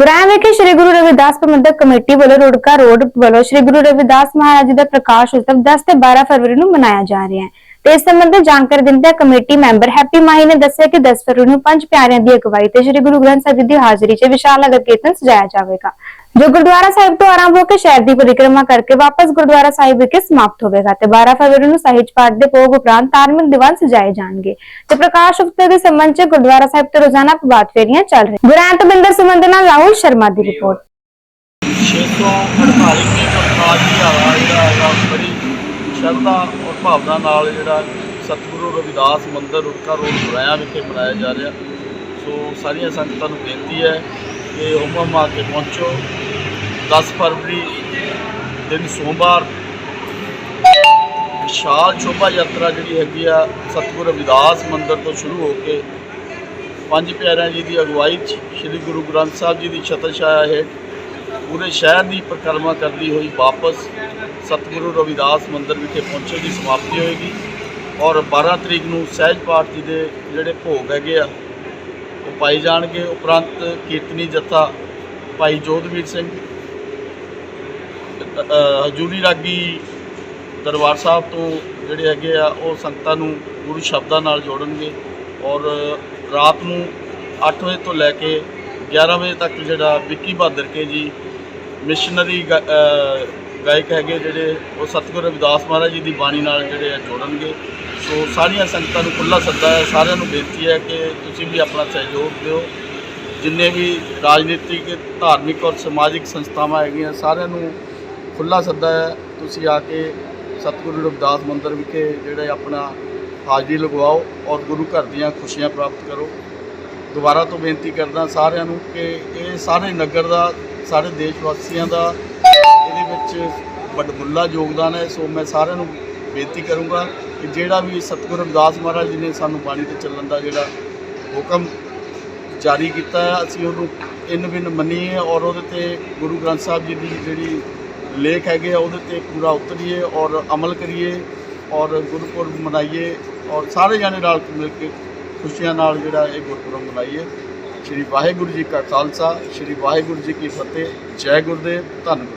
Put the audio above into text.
ਗੁਰਾਂ ਵਿਖੇ ਸ੍ਰੀ ਗੁਰੂ ਰਵਿਦਾਸ ਪ੍ਰਬੰਧਕ ਕਮੇਟੀ ਵੱਲੋਂ ਰੁੜਕਾ ਰੋਡ ਵੱਲੋਂ ਸ੍ਰੀ ਗੁਰੂ ਰਵਿਦਾਸ ਮਹਾਰਾਜ ਜੀ ਦਾ ਪ੍ਰਕਾਸ਼ ਉਤਸਵ 10 ਤੇ 12 ਫਰਵਰੀ ਨੂੰ ਮਨਾਇਆ ਜਾ ਰਿਹਾ ਹੈ। ਤੇ ਇਸ ਸੰਬੰਧੀ ਜਾਣਕਾਰੀ ਦਿੰਦਿਆਂ ਕਮੇਟੀ ਮੈਂਬਰ ਹੈਪੀ ਮਾਹੀ ਨੇ ਦੱਸਿਆ ਕਿ 10 ਫਰਵਰੀ ਨੂੰ ਪੰਜ ਪਿਆਰਿਆਂ ਦੀ ਅਗਵਾਈ ਤੇ ਸ੍ਰੀ ਗੁਰੂ ਗ੍ਰੰਥ ਸਾਹਿਬ ਜੀ ਦੀ ਹਾਜ਼ਰੀ 'ਚ ਵਿਸ਼ਾਲ ਨਗਰ ਕੀਰਤਨ ਸਜਾਇਆ ਜਾਵੇਗਾ। ਜੋ ਗੁਰਦੁਆਰਾ ਸਾਹਿਬ ਤੋਂ ਆਰੰਭ ਹੋ ਕੇ ਸ਼ਹਿਰ ਦੀ ਪਰਿਕਰਮਾ ਕਰਕੇ ਵਾਪਸ ਗੁਰਦੁਆਰਾ ਸਾਹਿਬ ਵਿਖੇ ਸਮਾਪਤ ਹੋਵੇਗਾ ਤੇ 12 ਫਰਵਰੀ ਨੂੰ ਸਾਹਿਜ ਪਾਠ ਦੇ ਭੋਗ ਉਪਰੰਤ ਧਾਰਮਿਕ ਦੀਵਾਨ ਸਜਾਏ ਜਾਣਗੇ ਤੇ ਪ੍ਰਕਾਸ਼ ਉਤਸਵ ਦੇ ਸੰਬੰਧ 'ਚ ਗੁਰਦੁਆਰਾ ਸਾਹਿਬ ਤੋਂ ਰੋਜ਼ਾਨਾ ਪ੍ਰਭਾਤ ਫੇਰੀਆਂ ਚੱਲ ਰਹੀਆਂ। ਗੁਰਾਂ ਤੋਂ ਬਿੰਦਰ ਸੰਬੰਧ ਨਾਲ ਰਾਹੁਲ ਸ਼ਰਮਾ ਦੀ ਰਿਪੋਰਟ। 648ਵੀਂ ਪ੍ਰਕਾਸ਼ ਦਿਹਾੜਾ ਜਿਹੜਾ ਹੈਗਾ, ਬੜੀ ਸ਼ਰਧਾ ਔਰ ਭਾਵਨਾ ਨਾਲ ਜਿਹੜਾ ਸਤਿਗੁਰੂ ਰਵਿਦਾਸ ਮੰਦਿਰ ਰੁੜਕਾ ਰੋਡ ਗੁਰਾਇਆ ਵਿਖੇ ਮਨਾਇਆ ਜਾ ਰਿਹਾ। ਸੋ ਸਾਰੀਆਂ ਸੰਗਤਾਂ ਨੂੰ ਬੇਨਤੀ ਹੈ ਕਿ ਹੁਮਮ ਆ ਕੇ ਪਹੁੰਚੋ। 10 ਫਰਵਰੀ ਦਿਨ ਸੋਮਵਾਰ। ਵਿਸ਼ਾਲ ਸ਼ੋਭਾ ਯਾਤਰਾ ਜਿਹੜੀ ਹੈਗੀ ਆ, ਸਤਿਗੁਰੂ ਰਵਿਦਾਸ ਮੰਦਿਰ ਤੋਂ ਸ਼ੁਰੂ ਹੋ ਕੇ ਪੰਜ ਪਿਆਰਿਆਂ ਜੀ ਦੀ ਅਗਵਾਈ 'ਚ ਸ੍ਰੀ ਗੁਰੂ ਗ੍ਰੰਥ ਸਾਹਿਬ ਜੀ ਦੀ ਛਤਰ ਛਾਇਆ ਹੇਠ ਪੂਰੇ ਸ਼ਹਿਰ ਦੀ ਪਰਿਕਰਮਾ ਕਰਦੀ ਹੋਈ ਵਾਪਸ ਸਤਿਗੁਰੂ ਰਵਿਦਾਸ ਮੰਦਿਰ ਵਿਖੇ ਪਹੁੰਚੇ ਦੀ ਸਮਾਪਤੀ ਹੋਏਗੀ ਔਰ 12 ਤਰੀਕ ਨੂੰ ਸਹਿਜ ਪਾਠ ਜੀ ਦੇ ਜਿਹੜੇ ਭੋਗ ਹੈਗੇ ਆ ਉਹ ਪਾਈ ਜਾਣਗੇ ਉਪਰੰਤ ਕੀਰਤਨੀ ਜੱਥਾ ਭਾਈ ਜੋਧਵੀਰ ਸਿੰਘ ਹਜੂਰੀ ਰਾਗੀ ਦਰਬਾਰ ਸਾਹਿਬ ਤੋਂ ਜਿਹੜੇ ਹੈਗੇ ਆ, ਉਹ ਸੰਗਤਾਂ ਨੂੰ ਗੁਰੂ ਸ਼ਬਦਾਂ ਨਾਲ ਜੋੜਨਗੇ ਔਰ ਰਾਤ ਨੂੰ 8 ਵਜੇ ਤੋਂ ਲੈ ਕੇ 11 ਵਜੇ ਤੱਕ ਜਿਹੜਾ ਵਿੱਕੀ ਬਹਾਦਰ ਕੇ ਜੀ ਮਿਸ਼ਨਰੀ ਗਾ- ਗਾਇਕ ਹੈਗੇ ਜਿਹੜੇ, ਉਹ ਸਤਿਗੁਰੂ ਰਵਿਦਾਸ ਮਹਾਰਾਜ ਜੀ ਦੀ ਬਾਣੀ ਨਾਲ ਜਿਹੜੇ ਆ ਜੋੜਨਗੇ। ਸੋ ਸਾਰੀਆਂ ਸੰਗਤਾਂ ਨੂੰ ਖੁੱਲਾ ਸੱਦਾ ਹੈ, ਸਾਰਿਆਂ ਨੂੰ ਬੇਨਤੀ ਹੈ ਕਿ ਤੁਸੀਂ ਵੀ ਆਪਣਾ ਸਹਿਯੋਗ ਦਿਓ। ਜਿੰਨੇ ਵੀ ਰਾਜਨੀਤਿਕ, ਧਾਰਮਿਕ ਔਰ ਸਮਾਜਿਕ ਸੰਸਥਾਵਾਂ ਹੈਗੀਆਂ, ਸਾਰਿਆਂ ਨੂੰ ਖੁੱਲਾ ਸੱਦਾ ਹੈ। ਤੁਸੀਂ ਆ ਕੇ ਸਤਿਗੁਰੂ ਰਵਿਦਾਸ ਮੰਦਿਰ ਵਿਖੇ ਜਿਹੜੇ ਆਪਣਾ ਹਾਜ਼ਰੀ ਲਗਵਾਓ ਔਰ ਗੁਰੂ ਘਰ ਦੀਆਂ ਖੁਸ਼ੀਆਂ ਪ੍ਰਾਪਤ ਕਰੋ। ਦੁਬਾਰਾ ਤੋਂ ਬੇਨਤੀ ਕਰਦਾ ਸਾਰਿਆਂ ਨੂੰ ਕਿ ਇਹ ਸਾਰੇ ਨਗਰ ਦਾ, ਸਾਰੇ ਦੇਸ਼ ਵਾਸੀਆਂ ਦਾ ਵਿੱਚ ਵੱਡਮੁੱਲਾ ਯੋਗਦਾਨ ਹੈ, ਸੋ ਮੈਂ ਸਾਰਿਆਂ ਨੂੰ ਬੇਨਤੀ ਕਰੂੰਗਾ ਕਿ ਜਿਹੜਾ ਵੀ ਸਤਿਗੁਰੂ ਰਵਿਦਾਸ ਮਹਾਰਾਜ ਜੀ ਨੇ ਸਾਨੂੰ ਬਾਣੀ ਤੇ ਚੱਲਣ ਦਾ ਜਿਹੜਾ ਹੁਕਮ ਜਾਰੀ ਕੀਤਾ ਹੈ, ਅਸੀਂ ਉਹਨੂੰ ਇਨ ਬਿਨ ਮੰਨੀਏ ਔਰ ਉਹਦੇ ਤੇ ਗੁਰੂ ਗ੍ਰੰਥ ਸਾਹਿਬ ਜੀ ਦੀ ਜਿਹੜੀ ਲੇਖ ਹੈਗੇ ਆ, ਉਹਦੇ ਤੇ ਪੂਰਾ ਉਤਰੀਏ ਔਰ ਅਮਲ ਕਰੀਏ ਔਰ ਗੁਰਪੁਰਬ ਮਨਾਈਏ ਔਰ ਸਾਰੇ ਜਾਣੇ ਰਲ ਮਿਲ ਕੇ ਖੁਸ਼ੀਆਂ ਨਾਲ ਜਿਹੜਾ ਇਹ ਗੁਰਪੁਰਬ ਮਨਾਈਏ। ਸ਼੍ਰੀ ਵਾਹਿਗੁਰੂ ਜੀ ਕਾ ਖਾਲਸਾ, ਸ਼੍ਰੀ ਵਾਹਿਗੁਰੂ ਜੀ ਕੀ ਫਤਿਹ, ਜੈ ਗੁਰਦੇਵ, ਧੰਨਵਾਦ।